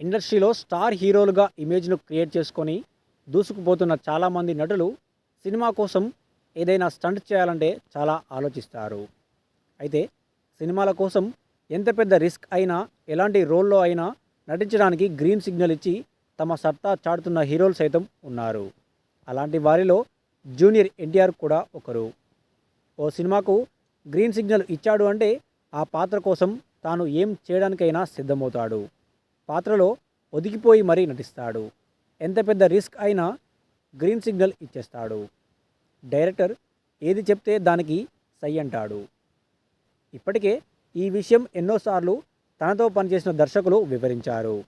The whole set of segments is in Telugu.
ఇండస్ట్రీలో స్టార్ హీరోలుగా ఇమేజ్ను క్రియేట్ చేసుకొని దూసుకుపోతున్న చాలామంది నటులు సినిమా కోసం ఏదైనా స్టంట్ చేయాలంటే చాలా ఆలోచిస్తారు. అయితే సినిమాల కోసం ఎంత పెద్ద రిస్క్ అయినా ఎలాంటి రోల్లో అయినా నటించడానికి గ్రీన్ సిగ్నల్ ఇచ్చి తమ సత్తా చాటుతున్న హీరోలు సైతం ఉన్నారు. అలాంటి వారిలో జూనియర్ ఎన్టీఆర్ కూడా ఒకరు. ఓ సినిమాకు గ్రీన్ సిగ్నల్ ఇచ్చాడు అంటే ఆ పాత్ర కోసం తాను ఏం చేయడానికైనా సిద్ధమవుతాడు. పాత్రలో ఒదిగిపోయి మరీ నటిస్తాడు. ఎంత పెద్ద రిస్క్ అయినా గ్రీన్ సిగ్నల్ ఇచ్చేస్తాడు. డైరెక్టర్ ఏది చెప్తే దానికి సై అంటాడు. ఇప్పటికే ఈ విషయం ఎన్నోసార్లు తనతో పనిచేసిన దర్శకులు వివరించారు.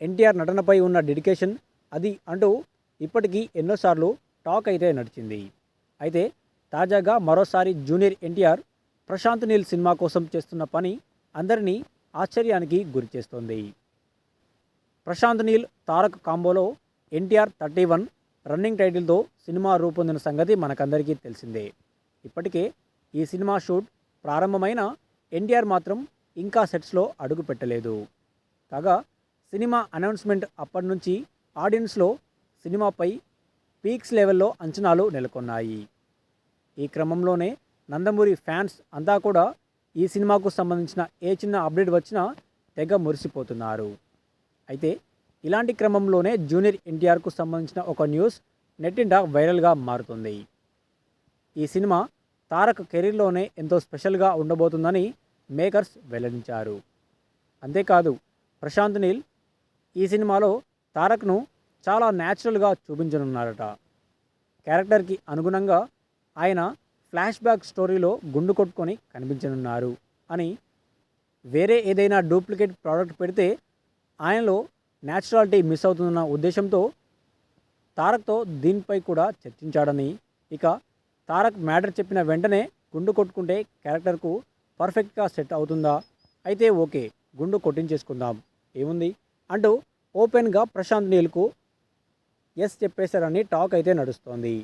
ఎన్టీఆర్ నటనపై ఉన్న డెడికేషన్ అది అంటూ ఇప్పటికీ ఎన్నోసార్లు టాక్ అయితే నడిచింది. అయితే తాజాగా మరోసారి జూనియర్ ఎన్టీఆర్ ప్రశాంత్ నీల్ సినిమా కోసం చేస్తున్న పని అందరినీ ఆశ్చర్యానికి గురిచేస్తోంది. ప్రశాంత్ నీల్ తారక్ కాంబోలో ఎన్టీఆర్ థర్టీ వన్ రన్నింగ్ టైటిల్తో సినిమా రూపొందిన సంగతి మనకందరికీ తెలిసిందే. ఇప్పటికే ఈ సినిమా షూట్ ప్రారంభమైన ఎన్టీఆర్ మాత్రం ఇంకా సెట్స్లో అడుగు పెట్టలేదు. కాగా సినిమా అనౌన్స్మెంట్ అప్పటి నుంచి ఆడియన్స్లో సినిమాపై పీక్స్ లెవెల్లో అంచనాలు నెలకొన్నాయి. ఈ క్రమంలోనే నందమూరి ఫ్యాన్స్ అంతా కూడా ఈ సినిమాకు సంబంధించిన ఏ చిన్న అప్డేట్ వచ్చినా తెగ మురిసిపోతున్నారు. అయితే ఇలాంటి క్రమంలోనే జూనియర్ ఎన్టీఆర్కు సంబంధించిన ఒక న్యూస్ నెట్టింట వైరల్గా మారుతుంది. ఈ సినిమా తారక్ కెరీర్లోనే ఎంతో స్పెషల్గా ఉండబోతుందని మేకర్స్ వెల్లడించారు. అంతేకాదు ప్రశాంత్ నీల్ ఈ సినిమాలో తారక్ను చాలా న్యాచురల్గా చూపించనున్నారట. క్యారెక్టర్కి అనుగుణంగా ఆయన ఫ్లాష్ బ్యాక్ స్టోరీలో గుండు కొట్టుకొని కనిపించనున్నారు అని వేరే ఏదైనా డూప్లికేట్ ప్రోడక్ట్ పెడితే ఆయనలో న్యాచురాలిటీ మిస్ అవుతుందన్న ఉద్దేశంతో తారక్తో దీనిపై కూడా చర్చించాడని. ఇక తారక్ మ్యాటర్ చెప్పిన వెంటనే గుండు కొట్టుకుంటే క్యారెక్టర్కు పర్ఫెక్ట్గా సెట్ అవుతుందా? అయితే ఓకే గుండు కొట్టించేసుకుందాం. ఏముంది? అంటూ ఓపెన్గా ప్రశాంత్ నీల్కు ఎస్ చెప్పేశారని టాక్ అయితే నడుస్తోంది.